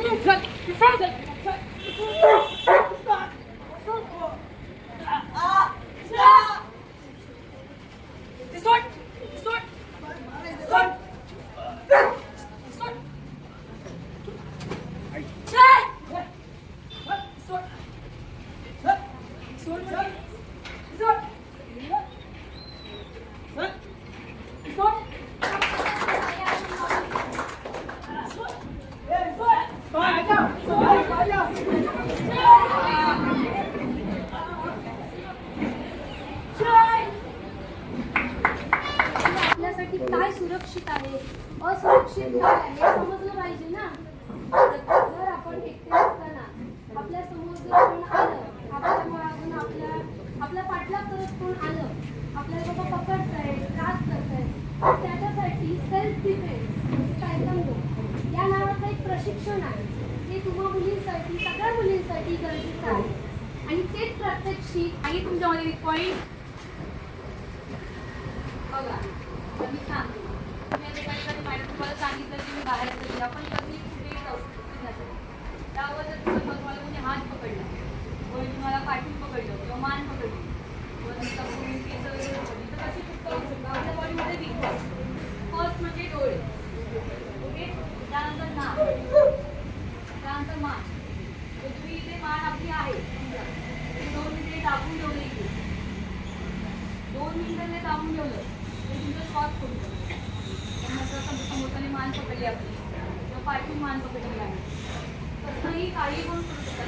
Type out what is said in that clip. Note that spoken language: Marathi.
你放开！की काय सुरक्षित आहे? असुरक्षित काय आहे? हे समजलं पाहिजे ना. जर आपण एकटे असताना आपल्यासमोर जर कोण आलं आपल्या अजून आपल्या आपला पाठलाग करत कोण आलं आपल्याला बाबा पकडताय त्रास करताय त्याच्यासाठी सेल्फ डिफेन्स सांगतो या नावाचं एक प्रशिक्षण आहे. ते तुम्हा मुलींसाठी सगळ्या मुलींसाठी गरजेचं आहे. आणि तेच प्रत्यक्षी आणि तुमच्यामध्ये पॉईंट बाहेर तरी आपण कधी कुठेही जाऊ शकतो नसेल त्यावर जर तुमचं तुम्हाला कोणी हात पकडला कोणी तुम्हाला पाठी पकडलं किंवा मान पकडली किंवा तुमचा कोणी केस वगैरे पकडली तर कशी चुका होऊ शकतो आपल्या बॉडीमध्ये वीक फर्स्ट म्हणजे डोळे ओके त्यानंतर नाक त्यानंतर मान तर तुम्ही इथे मान आपली आहे तुम्ही दोन मिनिटे दाबून ठेवलं. इथे दोन मिनिटं ते दाबून ठेवलं तर तुमचं श्वास करून मान पकडली आपली. किंवा पाठी मान पकडली आहे तसंही काही पण करू शकता